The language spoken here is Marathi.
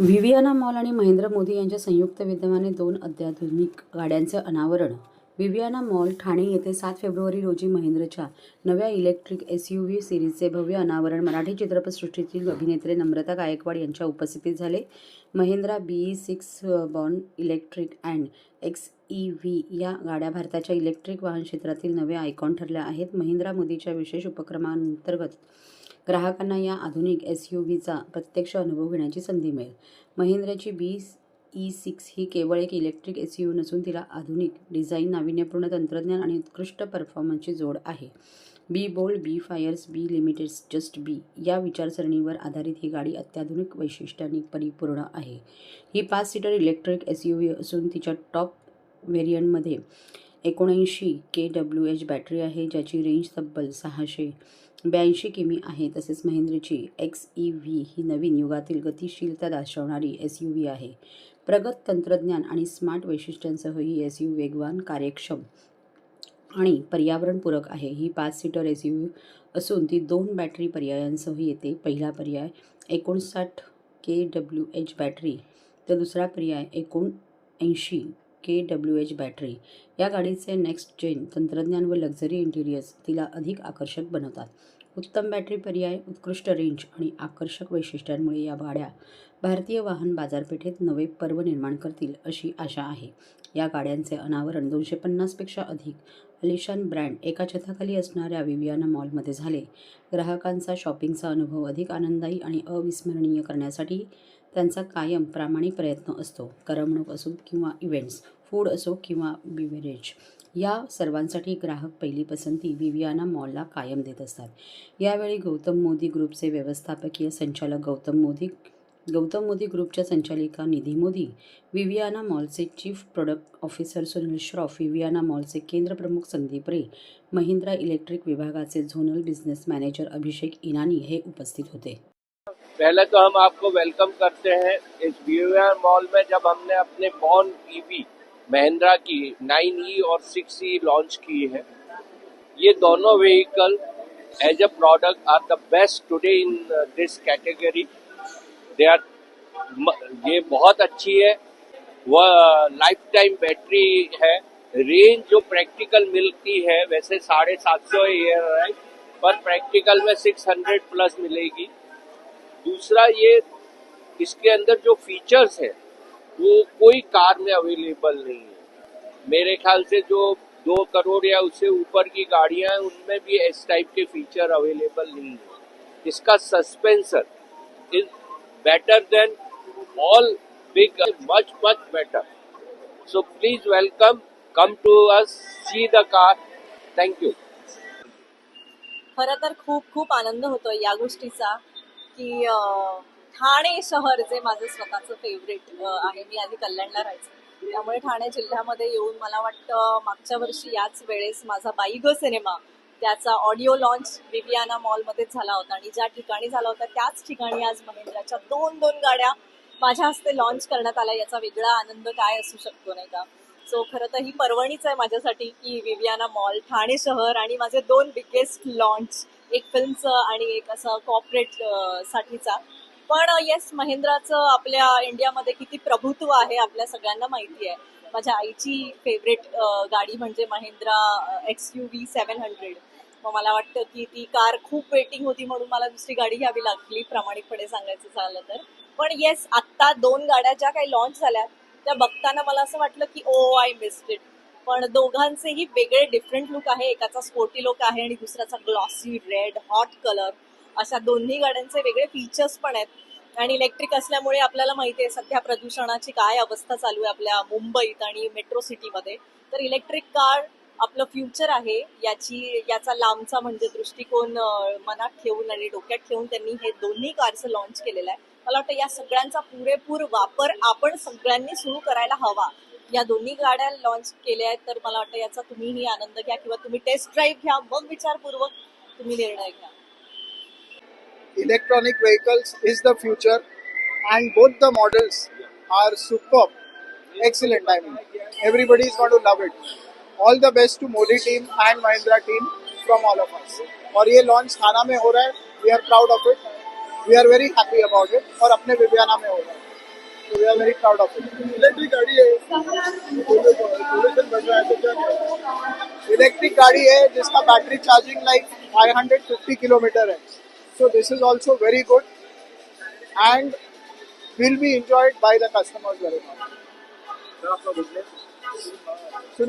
व्हिव्हियाना मॉल आणि महेंद्र मोदी यांच्या संयुक्त विद्यमाने दोन अत्याधुनिक गाड्यांचं अनावरण. विवियाना मॉल ठाणे येथे सात फेब्रुवारी रोजी महेंद्रच्या नव्या इलेक्ट्रिक एस यू व्ही सिरीजचे भव्य अनावरण मराठी चित्रपटसृष्टीतील अभिनेत्री नम्रता गायकवाड यांच्या उपस्थितीत झाले. Mahindra B six born electric and X E V या गाड्या भारताच्या इलेक्ट्रिक वाहन क्षेत्रातील नवे आयकॉन ठरल्या आहेत. महिंद्रा मोदीच्या विशेष उपक्रमांतर्गत ग्राहकांना या आधुनिक एस यू व्हीचा प्रत्यक्ष अनुभव घेण्याची संधी मिळेल. महिंद्राची बी ई सिक्स ही केवळ एक इलेक्ट्रिक एस यू नसून तिला आधुनिक डिझाईन नाविन्यपूर्ण तंत्रज्ञान आणि उत्कृष्ट परफॉर्मन्सची जोड आहे. Be bold be fierce be limitless just be या विचारसरणीवर आधारित ही गाडी अत्याधुनिक वैशिष्ट्यांनी परिपूर्ण आहे. ही पाच seater electric S U V असून तिच्या टॉप व्हेरियंटमध्ये एकोणऐंशी के डब्ल्यू एच बॅटरी आहे ज्याची रेंज तब्बल सहाशे ब्याऐंशी किमी आहे. तसेच महेंद्रची एक्स ई व्ही ही नवीन युगातील गतिशीलता दर्शवणारी एस यू व्ही आहे. प्रगत तंत्रज्ञान आणि स्मार्ट वैशिष्ट्यांसह ही एस यू वेगवान कार्यक्षम आणि पर्यावरणपूरक आहे. ही पाच सीटर एस यू असून ती दोन बॅटरी पर्यायांसह येते. पहिला पर्याय एकोणसाठ के डब्ल्यू एच बॅटरी तर दुसरा पर्याय एकोणऐंशी के डब्ल्यू एच बॅटरी. या गाडीचे नेक्स्ट जेन तंत्रज्ञान व लक्झरी इंटिरियर्स तिला अधिक आकर्षक बनवतात. उत्तम बॅटरी पर्याय उत्कृष्ट रेंज आणि आकर्षक वैशिष्ट्यांमुळे या गाड्या भारतीय वाहन बाजारपेठेत नवे पर्व निर्माण करतील अशी आशा आहे. या गाड्यांचे अनावरण दोनशे पन्नासपेक्षा अधिक अलिशान ब्रँड एका छताखाली असणाऱ्या विवियाना मॉलमध्ये झाले. ग्राहकांचा शॉपिंगचा अनुभव अधिक आनंदायी आणि अविस्मरणीय करण्यासाठी त्यांचा कायम प्रामाणिक प्रयत्न असतो. करमणूक असो किंवा इव्हेंट्स फूड असो किंवा बिव्हरेज या सर्वांसाठी ग्राहक पहिली पसंती विवियाना मॉलला कायम देत असतात. यावेळी गौतम मोदी ग्रुपचे व्यवस्थापकीय संचालक गौतम मोदी गौतम मोदी ग्रुपच्या संचालिका Nidhi Modi Viviana मॉलचे chief product officer Sunil Shroff Viviana मॉलचे केंद्र प्रमुख संदीप रे महिंद्रा इलेक्ट्रिक विभागाचे zonal business manager Abhishek Inani हे उपस्थित होते. पहले तो हम आपको वेलकम करते हैं इस व्यूअर मॉल में जब हमने अपने बॉन ईवी महिंद्रा की नाइन ई और सिक्स ई लॉन्च की है। ये दोनों vehicle as a product are the best today in this category they are ये बहुत अच्छी है। वह लाइफ टाइम बैटरी है। रेंज जो प्रैक्टिकल मिलती है, वैसे साढ़े सात सौ एयर है, पर प्रैक्टिकल में सिक्स हंड्रेड प्लस मिलेगी। दूसरा ये, इसके अंदर जो फीचर्स है, वो कोई कार में अवेलेबल नहीं है। मेरे ख्याल से जो दो करोड़ या उससे ऊपर की गाड़ियाँ हैं, उनमें भी इस टाइप के फीचर अवेलेबल नहीं है। इसका suspension is better than all big much much better so please welcome come to us see the car thank you खरं तर खूप खूप आनंद होतो या गोष्टीचा. की ठाणे शहर जे माझं स्वतःचं फेवरेट आहे मी आधी कल्याणला राहायचं. त्यामुळे ठाणे जिल्ह्यामध्ये येऊन मला वाटतं मागच्या वर्षी याच वेळेस माझा बाईग सिनेमा त्याचा ऑडिओ लॉन्च विवियाना मॉलमध्येच झाला होता. आणि ज्या ठिकाणी झाला होता त्याच ठिकाणी आज महिंद्राच्या दोन दोन गाड्या माझ्या हस्ते लॉन्च करण्यात आल्या. याचा वेगळा आनंद काय असू शकतो नाही का? सो खरं तर ही पर्वणीच आहे माझ्यासाठी की विवियाना मॉल ठाणे शहर आणि माझे दोन बिगेस्ट लॉन्च एक फिल्मचं आणि एक असं कॉपरेट साठीचा. पण येस महेंद्राचं आपल्या इंडियामध्ये किती प्रभुत्व आहे आपल्या सगळ्यांना माहिती आहे. माझ्या आईची फेवरेट गाडी म्हणजे Mahindra X U V seven hundred मग मला वाटतं की ती कार खूप वेटिंग होती म्हणून मला दुसरी गाडी घ्यावी लागली प्रामाणिकपणे सांगायचं झालं तर. पण येस आत्ता दोन गाड्या ज्या काही लॉन्च झाल्या त्या बघताना मला असं वाटलं की ओ आय मिस्ड इट पण दोघांचेही वेगळे डिफरंट लुक आहे. एकाचा स्पोर्टी लुक आहे आणि दुसऱ्याचा ग्लॉसी रेड हॉट कलर अशा दोन्ही गाड्यांचे वेगळे फीचर्स पण आहेत. आणि इलेक्ट्रिक असल्यामुळे आपल्याला माहिती आहे सध्या प्रदूषणाची काय अवस्था चालू आहे आपल्या मुंबईत आणि मेट्रो सिटीमध्ये तर इलेक्ट्रिक कार आपलं फ्युचर आहे. याची याचा लांबचा म्हणजे दृष्टिकोन मनात ठेवून आणि डोक्यात ठेवून त्यांनी हे दोन्ही कारचं लॉन्च केलेलं आहे. मला वाटतं या सगळ्यांचा पुरेपूर वापर आपण सगळ्यांनी सुरू करायला हवा. या दोन्ही गाड्या लॉन्च केल्या आहेत तर मला वाटतं याचा तुम्हीही आनंद घ्या किंवा तुम्ही टेस्ट ड्राईव्ह घ्या मग विचारपूर्वक तुम्ही निर्णय घ्या electronic vehicles is the future and both the models are superb excellent i mean everybody is going to love it all the best to modi team and mahindra team from all of us और ये लॉन्च थाना में हो रहा है we are proud of it we are very happy about it और अपने विवियाना में हो रहा है इलेक्ट्रिक गाड़ी है पोल्यूशन रहा है तो? इलेक्ट्रिक गाड़ी है जिसका बैटरी चार्जिंग लाइक 550 किलोमीटर है so this is also very good and will be customers very much. आपका बिजनेस सुनील